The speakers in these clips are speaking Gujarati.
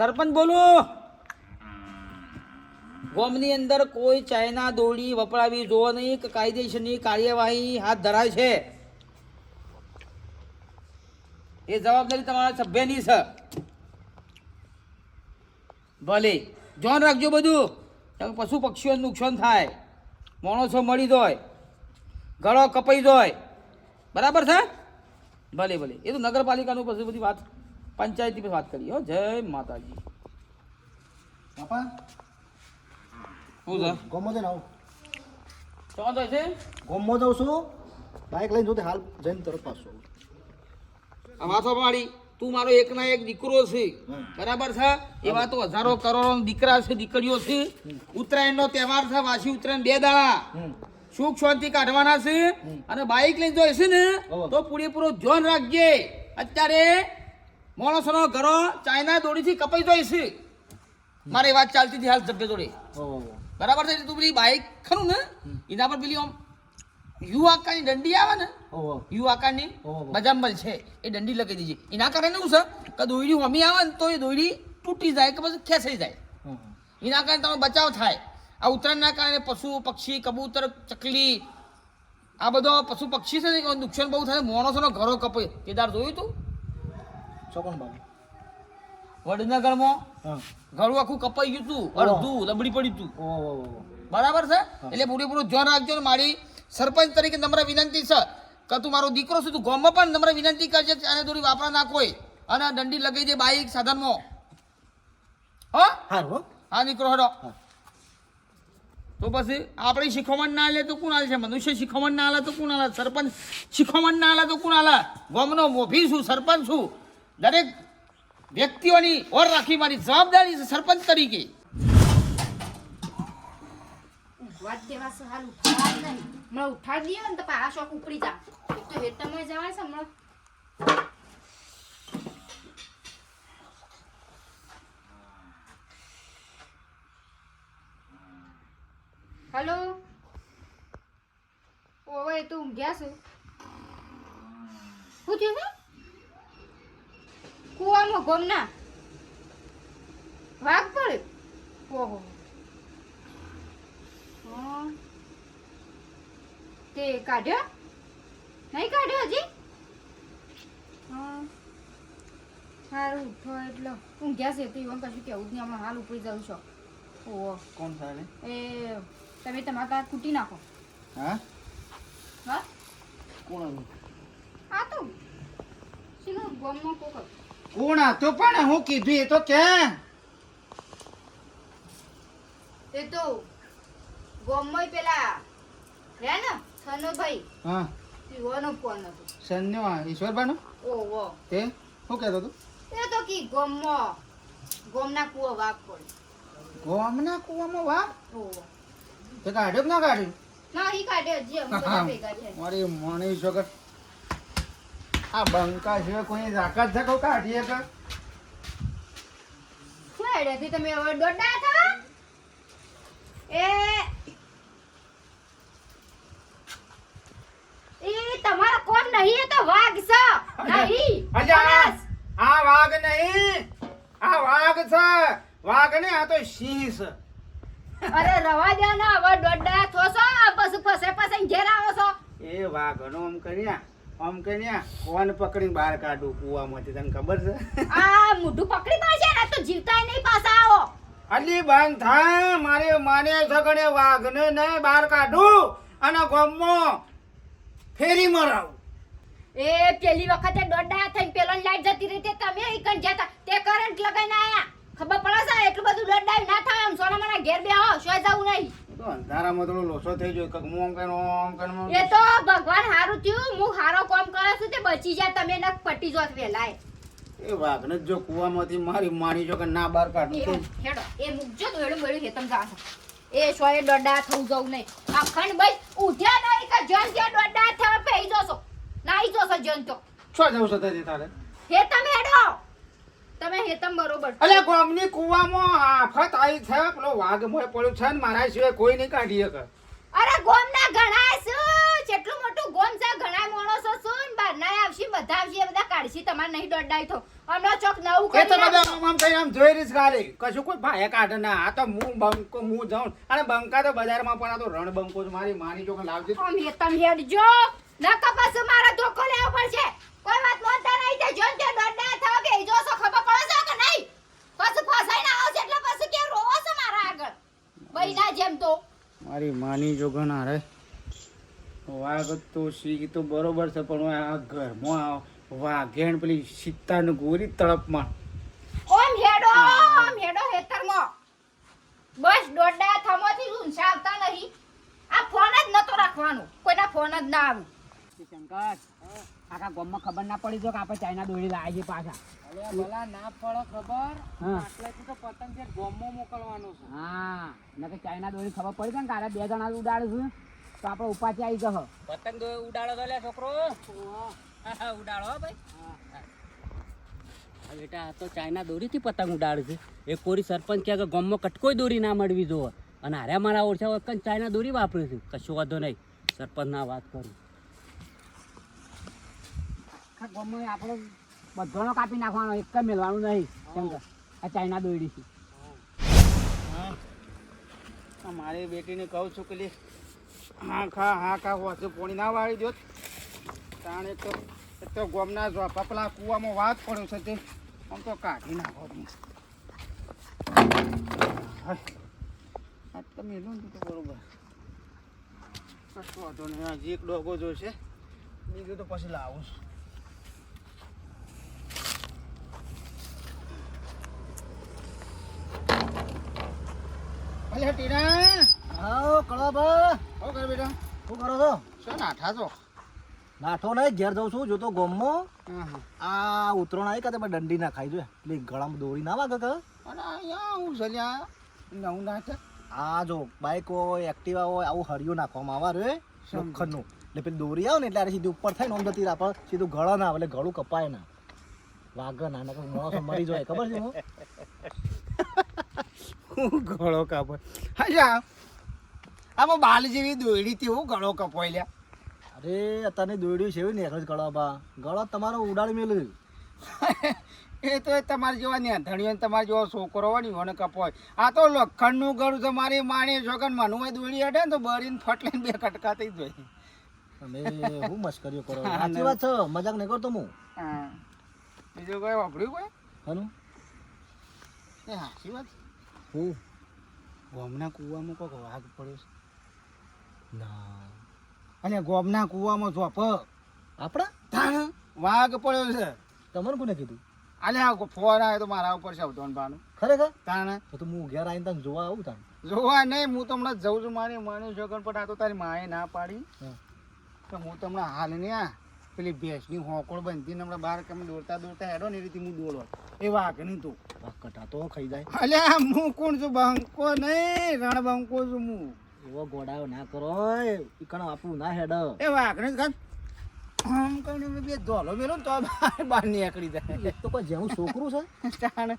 સરપંચ બોલું. ગોમની અંદર કોઈ ચાઇના દોડી વપરાવી જોવો નહીં, કે કાયદેસરની કાર્યવાહી હાથ ધરાય છે. એ જવાબદારી તમારા સભ્યની છે. ભલે. ધ્યાન રાખજો બધું. પશુ પક્ષીઓનું નુકસાન થાય. માણસો મળી જાય. ગળો કપાઈ જાય. બરાબર છે? ભલે ભલે. એ તો નગરપાલિકાનું પછી બધી વાત પંચાયતી પર વાત કરીએ હો. જય માતાજી. બાપા? શું છે? ગોમો આવું. થાય છે? ગોમો જાઉં છું. બાઇક લઈને જોતે હાલ જઈને તરત પાછો આ વાતો પાડી તું મારો એક ના એક દીકરો છે. બરાબર છે? એવા તો હજારો કરોડો દીકરા છે દીકરીઓ છે. ઉત્તરાયણનો તહેવાર છે વાસી ઉત્તરાયણ બે દાડા. સુખ શાંતિ કાઢવાના છે. અને બાઇક લઈને જો હશે ને તો પૂરેપૂરો ધ્યાન રાખજે. અત્યારે માણસોનો ઘરો ચાઇના દોડીથી કપાઈ જાય છે. મારે વાત ચાલતી હતી હાલ ધબ્બે ઓ. બરાબર છે? તું પેલી બાઇક ખરું ને? એના પર પેલી આમ યુ આકારની દંડી આવે ને. યુ આકારની ઓહો. બજાંબલ છે એ દંડી લગાવી દીધી એના કારણે શું છે? કે દોયડી હોમી આવે ને તો એ દોયડી તૂટી જાય કે પછી ખેંચાઈ જાય. એના કારણે તમારો બચાવ થાય. આ ઉત્તરાયણના કારણે પશુ પક્ષી કબૂતર ચકલી આ બધો પશુ પક્ષી છે ને નુકસાન બહુ થાય. માણસોનો ઘરો કપાય કેદાર જોયું તું? ચોકણ બાબુ વડનગરમાં ઘરું આખું કપાઈ ગયું તું. અડધું લબડી પડ્યું તું. બરાબર છે? એટલે પૂરેપૂરું ધ્યાન રાખજો ને મારી સરપંચ તરીકે નમ્ર વિનંતી છે કે તું મારો દીકરો છું તું ગામમાં પણ નમ્ર વિનંતી કરજે કે આને દોરી વાપરા ના કોઈ. અને દંડી લગાવી દે બાઈક સાધનમાં. હા? હારું હા. દીકરો હડો. તો પછી આપણે શીખવણ ના લે તો કોણ આલે છે? મનુષ્ય શીખવણ ના આલે તો કોણ આલે? સરપંચ શીખવણ ના આલે તો કોણ આલે? ગામનો મોભી છું સરપંચ છું. દરેક વ્યક્તિઓની ઓર રાખી મારી જવાબદારી છે સરપંચ તરીકે. વાત દેવા છે, હાલ નહીં. ઉઠાડી જવાય છે હમણાં. હલો? તું ઊંઘ્યા છું? શું થયું કુવામાં ગોમના. વાઘ પડ્યો ઓહો. હા. તે કાઢ્યો? નહીં કાઢ્યો હજી? હા. સારું ઉઠો એટલે. ઊંઘ્યા છે તો એવું કશું કેવું જ નહીં હમણાં હાલ ઉપરી જાઉં છો. ઓહો. કોણ થાય એ તમે તમારા કાચ કૂટી નાખો. હા? હા? કોણ આ તો. શીનો ગમમાં કોક. કોણ તો પણ હું કીધું એ તો કે એ તો ગોમય પેલા હે ને સનોભાઈ? હા. ઈવોનો ફોન હતો. સન્યો ઈશ્વરભાઈનો? ઓહો. તે? શું કહેતો હતો? એ તો કી ગોમો ગોમના કુવા વાઘ પડ ગોમના કૂવામાં વાહ ઓહો. તે કાઢ્યો કે ના કાઢ્યું? ના ઈ કાઢે હજી અમે બધા ભેગા છે મારી મણી વગર આ બંકા સિવાય કોઈ તાકાત છે કોઈ કાઢીએ કે? શું તમે હવે દોડ્ડા હતા એ એ તમારો કોણ નહીં એ તો વાઘ છે. નહીં અલ્યા, આ વાઘ નહીં આ વાઘ છે. વાઘ ને આ તો સિંહ છે. અરે રવા દે ને હવે દોડ્ડા થોસો પછી ફસે ફસે ઘેર આવો છો. એ આમ કર્યા. આમ કર્યા કોન પકડીને બહાર કાઢું કુવામાંથી તને ખબર છે? આ મોઢું પકડી પાડશે ને તો જીવતાય નહીં પાછા આવો. અલી બાન થા મારે માને સગડે વાઘને ને બહાર કાઢું અને ગોમો ફેરી મરાવું. એ પેલી વખતે દોડા થઈને પેલો લાઈટ જતી રહી તે તમે ઈ કણ જતા તે કરંટ લગાઈને આયા. ખબર પડે છે એટલું બધું દોડ્ડા ના થાય આમ સોના મને ઘેર બે આવો શોય જવું નહીં. તો અંધારામાં થોડો લોસો થઈ ગયો કક મોમ કરીને ઓમ કરીને એ તો ભગવાન હારું થયું હું હારો કામ કરે છું તે બચી જાય તમે ન પટી જોત વેલાય. એ વાઘને જ જો કુવામાંથી મારી મારી જો કે ના બહાર કાઢું હેડો એ મૂકજો તો એડું બેડું હેતમ જા એ સોય દોડા થવું જવું નહીં. અખંડ ભાઈ ઉધ્યા નહીં કે જન કે દોડા થવા પેઈ જોશો. નાઈ જોશો જન તો. શું જવું તે તારે હે તમે હેડો. તમે હેતમ બરોબર. અલે ગોમની કુવામાં આફત આવી છે. પેલો વાઘ મોય પડ્યો છે ને મારા સિવાય કોઈ નહીં કાઢી શકે. અરે ગોમ ના ઘણા શું જેટલું મોટું ગોમ છે ઘણા માણસો શું બાર ના આવશે બધા આવશે બધા કાઢશી તમારે નહીં દોડાય તો. હમણાં ચોક નવું એ તો બધા આમ આમ આમ જોઈ રીસ ખાલી કશું કોઈ ભાય કાઢે ના. આ તો હું બંકો હું જાઉં. અને બંકા તો બજારમાં પણ આ તો રણ બંકો મારી માની ચોક લાવજે. અમે તમે હેડજો. ના કપાસ મારા ધોકો લેવો પડશે. કોઈ વાત મોનતા નહીં તે. જોન તે દોડા થાવ કે જો છો ખબર પડે છે કે નહીં? પછી ફસાઈ ના આવશે એટલે પછી કે રોવો છો મારા આગળ? બૈના જેમ તો. મારી માની જોગણ હારે વાઘ તો સિંહ તો બરોબર છે પણ આ ઘરમાં વાઘેણ પેલી સીતાનું ગોરી તળપમાં. ઓમ હેડો ઓમ હેડો હેતરમાં બસ દોડા થમોથી થી આવતા નહીં. આ ફોન જ નતો રાખવાનો. કોઈના ફોન જ ના આવે. શંકર આખા ગામમાં ખબર ના પડી જો કે આપણે ચાઇના દોરી લાવી છે પાછા. ભલા ના પડે ખબર. હા. આટલેથી તો પતંગ છે ગોમમાં મોકલવાનું છે. હા. નકે ચાઇના દોરી ખબર પડી જાય ને કાલે બે જણા ઉડાડું છું. તો આપણે ઉપાથી આવી જશો પતંગ ઉડાડો તો લે છોકરો. ઉડાડો ભાઈ. હા. બેટા આ તો ચાઇના દોરીથી પતંગ ઉડાડે છે. એ કોરી સરપંચ કે ગામમાં કટકોય દોરી ના મળવી જોવે. અને હારે મારા ઓછા વખત ચાઇના દોરી વાપરે છે. કશું વાંધો નહીં. સરપંચ ના વાત કરું. ગામમાં આપણે બધાનો કાપી નાખવાનો એક જ મેળવાનું નહીં. શંકર આ ચાઇના દોરી છે હા મારી બેટીને કહું છું કે લે હા ખા હા ખા પોણી ના વાળી દો તાણ એક તો એક તો ગોમના જો પપલા કૂવામાં વાત પડ્યો છે તે. આમ તો કાઢી નાખો તમે. લો ને તો બરોબર. વાંધો નહીં. હજી એક ડોગો જોઈશે બીજું તો પછી લાવું છું. અલ્યા ટીના હા કળાબા શું કર બેટા? શું કરો છો? શું નાઠા છો? નાઠો નહીં ઘેર જઉં છું જો તો ગોમમાં. હા હા. આ ઉતરણ આવી કાતે દંડી ના ખાઈ જોઈએ પેલી ગળામાં દોરી ના વાગે કે? અને અહીંયા હું નવું આ જો બાઇક હોય એક્ટિવા હોય આવું હરિયું નાખવામાં આવે રે લોખંડનું. એટલે પેલી દોરી આવે ને એટલે આરે સીધી ઉપર થાય ને આમ જતી રહે સીધું ગળા ના આવે એટલે ગળું કપાય ના. વાગે ના નકર માણસો મરી જાય ખબર છે હું? હું ગળો કાપો. હા આમાં બાલ જેવી દોયડી તેવો હું ગળો કપાઈ લ્યા. અરે અત્યારની દોરડી છે ને જ ગળા બા. ગળો તમારો ઉડાડી મેળવ્યું એ તો તમારે જેવા ને ધણીઓ તમારે જેવો છોકરો હોય ને મને કપોય. આ તો લોખંડનું ગળું તમારે મારી માની છોકર મનુભાઈ દોડી હટે ને તો બળીને ફટલીને બે કટકા થઈ જાય. તમે હું મસ્કરીઓ કરો? સાચી વાત છે મજાક નહીં કરતો હા. બીજું કોઈ વાપર્યું કોઈ? હનું એ સાચી વાત હું? ગામના કૂવામાં કોઈક વાઘ પડ્યો છે. ના. અને ગોમના કૂવામાં ચોપ આપણા? તાણ વાઘ પડ્યો છે. તમને કોને કીધું? અલે આ ફોન આવ્યો તો મારા ઉપર છે શબ્દોન બાનું ખરેખર? તાણે. તો હું ઘેર આવીને તને જોવા આવું તાન જોવા નહીં હું તમને જઉં છું મારી માની છોકર પણ આ તો તારી માએ ના પાડી. તો હું તમને હાલ ને આ પેલી ભેંસની બનતી બંધીને હમણાં બહાર કેમ દોડતા દોડતા હેડો ને એ રીતે હું દોડો એ વાઘ નહીં તું. કટા તો ખાઈ જાય. અલ્યા હું કોણ છું? બંકો નહીં રણ બંકો છું હું એવો ગોડાયો ના કરો ઈકણ આપું ના હેડ. એ વાઘ ને કાંઈ? આમ કરીને બે ધોલો મેલો તો બહાર બહાર નીકળી જાય. તો કોઈ જેવું છોકરું છે? તાણે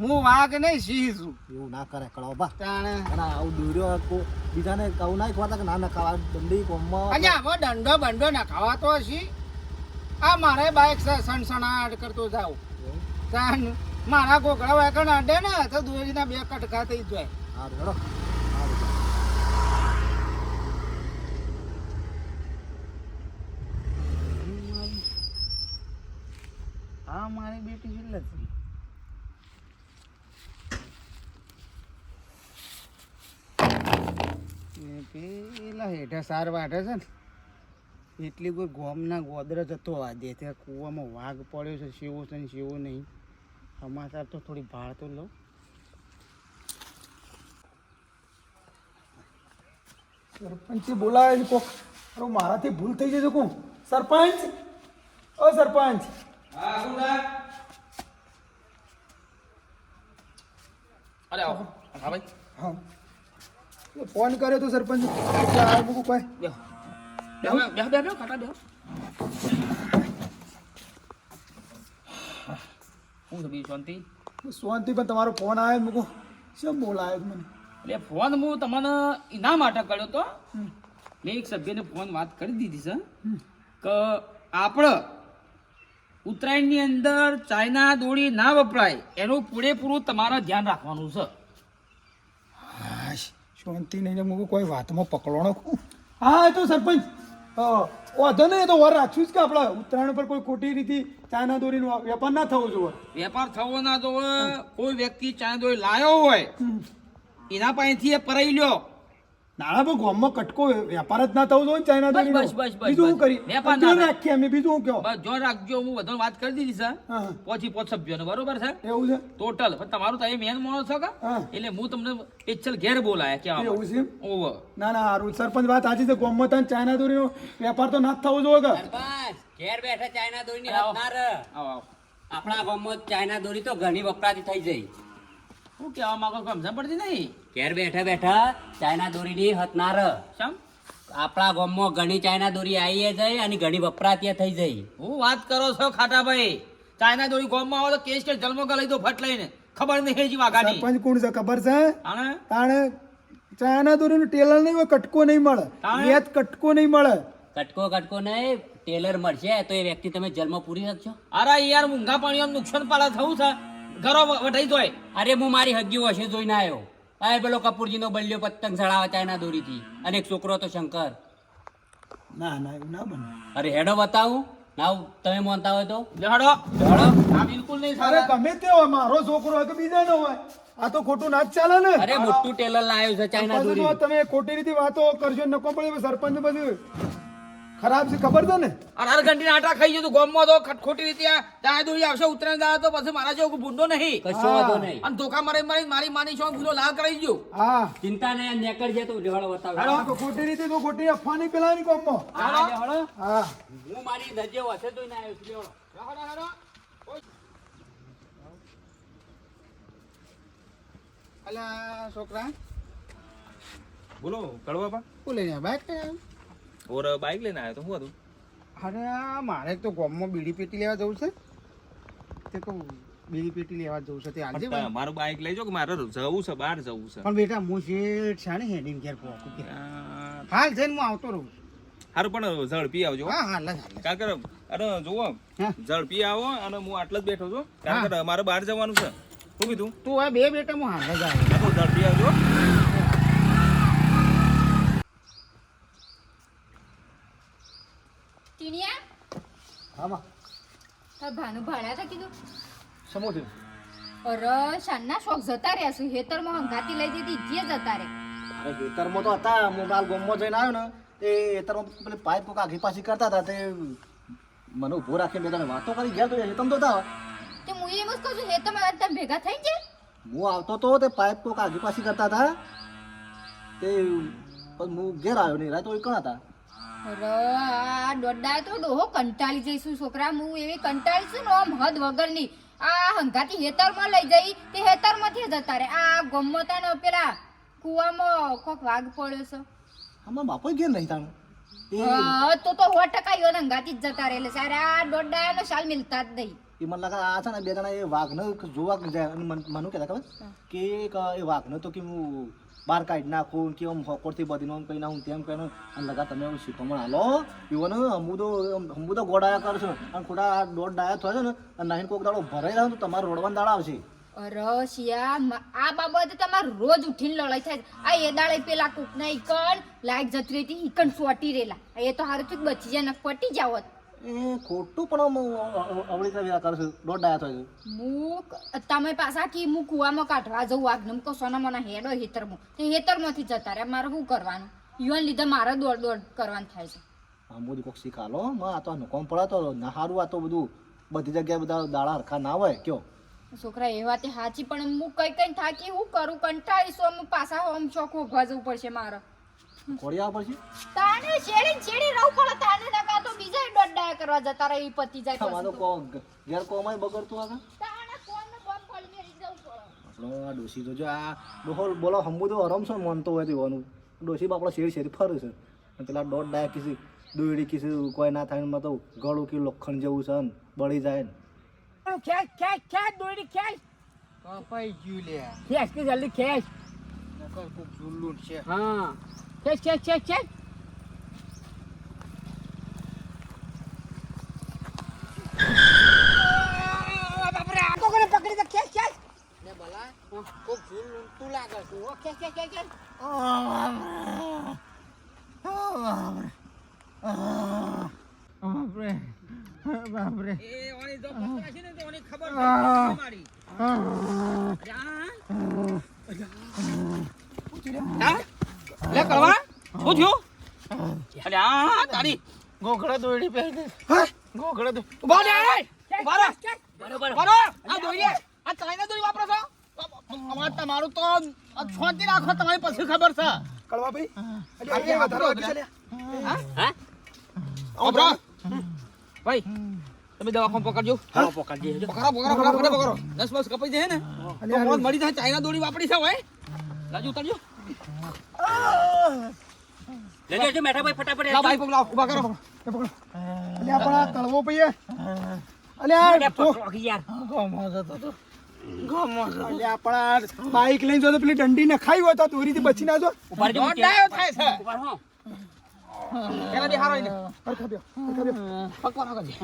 હું વાઘ નહીં સિંહ છું. એવું ના કરે કળો બા. તાણે. અને આવું દોર્યો બીજાને કહું ના ખવાતા કે ના ના ખાવા દંડી કોમમાં. અને હવે દંડો બંડો ના ખાવાતો હશી. આ મારે બાઈક સણસણાટ કરતો જાવ તાન મારા કોકડા વાકણ અડે ને તો દોરીના બે કટકા થઈ જાય. હા હેડો. હા મારી બેટી છે લતી પેલા હેઠા સાર વાટે છે ને, એટલી કોઈ ગોમના ગોદરા જતો આ દે ત્યાં કૂવામાં વાઘ પડ્યો છે, શેવો છે ને શેવો નહીં. સમાચાર તો થોડી ભાળ તો લો. સરપંચે બોલાવે છે કોક. મારાથી ભૂલ થઈ જશે કોણ? સરપંચ? ઓ સરપંચ. અરે આવો. હા ભાઈ. હા. ફોન કર્યો તો સરપંચ. આ મૂકું કોઈ બેહો બેહો બેહો બેહો બેહો કાકા બેહો. હું તો બીજું શાંતિ? શાંતિ પણ તમારો ફોન આવ્યો મૂકું. શું બોલાયો મને? એટલે ફોન હું તમને એના માટે કર્યો તો. મેં એક સભ્યને ફોન વાત કરી દીધી છે. કે આપણે ઉત્તરાયણની અંદર ચાઇના દોરી ના વપરાય. એનું પૂરેપૂરું તમારે ધ્યાન રાખવાનું છે. શાંતિ નહીં હું કોઈ વાતમાં પકડવાનો. હા એ તો સરપંચ વાંધો નહીં એ તો વાર રાખ્યું જ કે આપણે ઉત્તરાયણ પર કોઈ ખોટી રીતે ચાઇના દોરીનો વેપાર ના થવો જોઈએ. વેપાર થવો ના તો કોઈ વ્યક્તિ ચાઇના દોરી લાયો હોય એના પાસેથી એ પરાઈ લ્યો. નાણા પર ગામમાં કટકો વેપાર જ ના થવો જોઈએ ને ચાઇના બસ, બસ, બસ, બસ, બીજું શું કરી વેપાર ના રાખીએ અમે બીજું શું કહો? બસ જો રાખજો હું બધો વાત કરી દીધી છે. હા હા. પોચી પોચ સભ્યોને બરોબર છે? એવું છે? ટોટલ પણ તમારું તો એ મેન મોણો છો કે? એટલે હું તમને પેચલ ઘેર બોલાયા કે એવું છે? ઓવર ના ના હારું. સરપંચ વાત સાચી છે. ગામમાં તને ચાઇના દોરીનો વેપાર તો ના જ થવો જોઈએ કે? સરપંચ ઘેર બેઠા ચાઇના દોરીની હદ ના આપણા ગામમાં ચાઇના દોરી તો ઘણી વપરાતી થઈ જઈ. શું કહેવા માંગો છો? સમજણ પડતી નહીં? ઘેર બેઠા બેઠા ચાઇના દોરીની હતનાર. શમ? આપણા ગામમાં ઘણી ચાઇના દોરી આવી જાય અને ઘણી વપરાતી થઈ જાય હું વાત કરો છો ખાટાભાઈ? ચાઇના દોરી ગામમાં આવો તો કેસ કે જન્મ લઈ દો ફટ લઈને. ખબર નહીં હેજી વાઘાની. સરપંચ કોણ છે ખબર છે? આને તાણે ચાઇના દોરીનું ટેલર નહીં હોય કટકો નહીં મળે? વેત કટકો નહીં મળે. કટકો કટકો નહીં ટેલર મળશે તો એ વ્યક્તિ તમે જન્મ પૂરી શકશો અરે યાર મૂંગા પાણી નુકસાન પાડા થવું છે. ઘરો વઢાઈ જોય. અરે હું મારી હગી વશે જોઈને આવ્યો આ પેલો કપૂરજીનો બલ્યો પતંગ ચડાવે ચાઇના દોરીથી. અને એક છોકરો હતો શંકર. ના ના એવું ના બને. અરે હેડો બતાવું. ના તમે માનતા હોય તો. લેહડો હેડો. આ બિલકુલ નહીં અરે સારા ગમે તે હોય મારો છોકરો હોય કે બીજા નો હોય. આ તો ખોટું ના જ ચાલે ને. અરે મોટું ટેલર લાવ્યો છે ચાઇના દોરી તમે ખોટી રીતે વાતો કરશો નકો પડે સરપંચ બધું ખરાબ છે ખબર છે ને? અરે હર ઘંટી આટા ખાઈ જતું ગોમમાં તો ખોટી રીતે ત્યાં ચાય આવશે ઉત્તરાયણ દાડા તો પછી મારા જેવો ભૂંડો નહીં. કશો વાંધો નહીં. અને ધોકા મારી મારી મારી માની છો ભૂલો લાલ કરાવી દો હા. ચિંતા નહીં નેકળ છે તો હેડો બતાવ તો ખોટી રીતે તો ખોટી અફવાની પેલાની કોમમાં હા, હા. હું મારી નજે વસે ના આવ્યો હેડો. અલા છોકરા. બોલો કડવા બા. બોલે બાઈક ઓર બાઇક લઈને આવ્યો તો શું હતું? અરે મારે તો ગોમમાં બીડી પેટી લેવા જવું છે. તે કહું બીડી પેટી લેવા જવું છે. તે આજે મારું બાઇક લઈ જાઓ કે મારે જવું છે બહાર જવું છે? પણ બેટા હું શેઠ છે ને હેડીને ઘેર પહોંચું કે. હાલ જઈને હું આવતો રહું સારું હારું પણ ઝડપી આવજો હા. હા કારણ કે અરે જુઓ. ઝડપી આવો અને હું આટલો જ બેઠો છું. કારણ કે મારે બહાર જવાનું છે. શું કીધું? તું આ બે બેટા હું હાલ જ આવ્યો તો ઝડપી આવજો આમાં. તાર ભાનું ભાડ્યા તા કીધું? સમો થયું. અરે શાનના શોખ જતા રહ્યા છું. હેતરમાં હંગાતી લઈ જતી જે જતા રે અરે ખેતરમાં તો હતા. હું માલ ગામમાં જઈને આવ્યો ને એ ખેતરમાં પેલી પાઇપ કોક આગી પાછી કરતા હતા. તે મને ઊભો રાખીને મેં તમે વાતો કરી ગયા તો એ તમ તો હતા. તે હું એમ જ કહું છું હેતરમાં તમે ભેગા થઈ જાય હું આવતો તો તે પાઇપ કોક આગી પાછી કરતા હતા. તે પણ હું ઘેર આવ્યો નહીં. રાત તો કણ હતા અરે આ દોડા તો ડોહો કંટાળી જઈશું છોકરા. હું એવી કંટાળી છું ને આમ હદ વગરની. આ હંગાતી હેતરમાં લઈ જઈ તે હેતરમાંથી જતા રે આ ગમતા ને પેલા કુવામાં કોક વાઘ પડ્યો છે. આમાં બાપો ઘેર નહીં તાણ તો તો સો ટકા યો ને હંગાતી જ જતા રહે સારે આ દોડા નો શાલ મિલતા જ નહીં. એ મને લાગે આ છે ને બે જણા એ વાઘને જોવા જાય. મન- મને કહેતા ખબર? કે એ વાઘને તો કે હું બહાર કાઢી નાખું કે આમ હોકોરથી બધીનો આમ કહી નાખું તેમ કહીને અને લગા તમે આવું શીખવણ હાલો. એવોને હમું તો હમું તો ગોડાયા કરશો અને ખોટા દોઢ ડાયા થયો છે ને, અને નાહીને કોઈક દાડો ભરાઈ રહ્યો તો તમારે રોડવાનો દાડા આવશે. રશિયા આ બાબતે તમારે રોજ ઉઠીને લડાઈ થાય આ એ દાડે પેલા કૂકના ઇકન લાઈટ જતી રહી હતી ઇકન સોટી રેલા એ તો હારું બચી જાય ને, પટી જાવત એ ખોટું પણ અવળી વેરા કરશે. દોઢ ડાયા થયો હું તમે પાછા કી હું કુવામાં કાઢવા જવું આગનમ કો સોના મને હેડો હેતરમાં. તે હેતરમાંથી જતા રે મારે શું કરવાનું? યુવાન લીધે મારે દોડ દોડ કરવાનું થાય છે. મોદી કોક શીખાલો માં આ તો નકોમ પડે તો ના હારું આ તો બધું બધી જગ્યાએ બધા દાડા હરખા ના હોય કયો? છોકરા એ વાતે સાચી પણ હું કઈ કઈ થાકી હું કરું? કંટાળીશું આમ પાછા આમ શોખ ઊભા જવું પડશે મારે. ખોડી આવવા પડશે? તાને છેડી છેડી રહું પડે તાને નકા તો બીજા દોડાયા જતા રહે ઈ પતી જાય તમારો કોગ યાર કો ઘેર કોમાય બગડતું પડે. આપણો આ ડોસી તો જો આ ડોહોલ બોલો હમું તો હરમશો ને માનતો હોય તેવાનું ડોસી બાપડો શેર શેર ફરે છે. અને પેલા દોઢ ડાયા કીધું દોડી કીધું કોઈ ના થાય ને માં તો ગળું કે લોખંડ જેવું છે ને બળી જાય ને. ખેંચ ખેંચ ખેંચ દોડી ખેંચ. કપાઈ ગયું લે. ખેંચ કે જલ્દી ખેંચ. નકર કોક જુલ્લું છે. હા. ખેંચ ખેંચ ખેંચ ખેંચ. કે કે કે કે બાપરે. બાપરે એ ઓની જો પકડા છે ને તો ઓની ખબર મારી લે કરવા શું થયું? અરે આ તારી ગોખડા દોડી પહેરી ગોખડા દો ઊભા રે ઊભા આ દોરી આ ચાઇના દોરી વાપરો. અમાર તમારું તો છોતી રાખો તમારી પછી ખબર છે. કળવાભાઈ ભાઈ વધારે છે. હા? ભાઈ. તમે દવાખાન પકડજો. હા? પકડજે. પકડો પકડો પકડો પકડો પકડો. દસ બસ કપાઈ જાય ને. તો મોત મરી જાય ચાઇના દોડી વાપરી છે હોય રાજુ ઉતારજો. લે લે જો મેઠા ભાઈ ફટાફટ લાવ ભાઈ પકડો ઊભા કરો પકડો. અરે આપણા કળવો પઈએ. અલે આ લે, તો- પકડો યાર. બાઈક લઈને જો તો પેલી દંડી નખાઈ હોય તો દોરી થી બચી ના જો. થાય છે. હારો બેહો. પકવાનો કરજે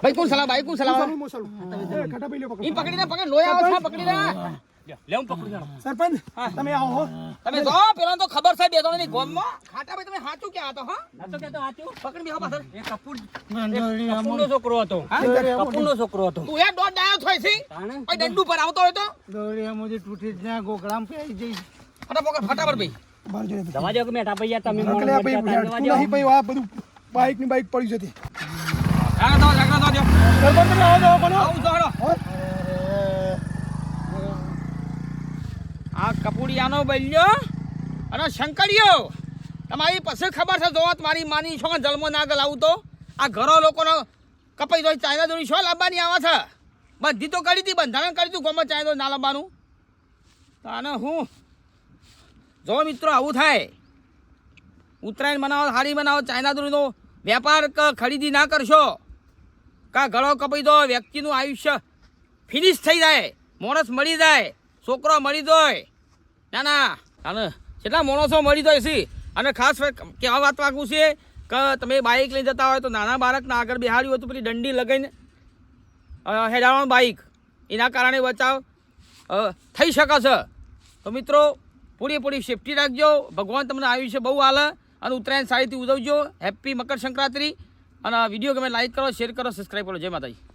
ભાઈ કોણ સલા ભાઈ કોણ સલા. એ ખાટા ભાઈ લ્યો પકડો. ઈ પકડીને પકડ લોહી આવે છે પકડીને. લે, લે હું પકડું જાણો સરપંચ તમે આવો હો. તમે જો પેલા તો ખબર છે બે ત્રણ ગોમમાં. ખાટા ભાઈ તમે સાચું ક્યાં હતો હા? નતો કહેતો હાચું? પકડી બેહો પાછળ. એ કપૂર કપૂર નો છોકરો હતો. કપૂરનો છોકરો હતો. તું એ દોડ ડાયો થઈ છે ઓય દંડુ પર આવતો હોય તો? દોડી આમાંથી તૂટી જ ના ગોખડામાં પહેરી જઈ ફટાફટ ફટાફટ ભાઈ બહાર જોડે. જવા કે મેઠા ભાઈ યાર તમે મોણો તું નહીં ભાઈ આ બધું બાઈકની બાઈક પડી જતી. આગળ દો આગળ દો સરપંચ આવો જાઓ કોનો આવું જો હેડો આ કપૂડિયાનો બલ્યો અને શંકરિયો તમારી પાસે ખબર છે, જોવા મારી માની છો, જલમો ના ગલાવું તો. આ ઘરો લોકોનો કપાઈ દો ચાઇના દોરી શું લાવવાની આવે છે? બધી તો કરી હતી, બંધારણ કરી હતું ગમે ચાઇના ના લાવવાનું તો આને હું? જો મિત્રો, આવું થાય. ઉત્તરાયણ બનાવો હારી બનાવો ચાઇના દોરીનો વેપાર ખરીદી ના કરશો. કા ગળો કપાઈ દો, વ્યક્તિનું આયુષ્ય ફિનિશ થઈ જાય માણસ મળી જાય, છોકરો મળી જાય. ના ના. અને કેટલા માણસો મળી જાય છે, અને ખાસ કેવા વાત માગું છે કે તમે બાઇક લઈ જતા હોય તો નાના બાળકના આગળ બિહાડ્યું હોય તો પેલી દંડી લગાવીને હેડાવાનું બાઇક એના કારણે બચાવ થઈ શકે છે. તો મિત્રો, પૂરેપૂરી સેફટી રાખજો. ભગવાન તમને આયુષ્ય બહુ હાલ અને ઉત્તરાયણ સારીથી ઉજવજો. હેપી મકર સંક્રાંતિ અને વીડિયો ગમે લાઈક કરો, શેર કરો સબસ્ક્રાઈબ કરો. જય માતાજી.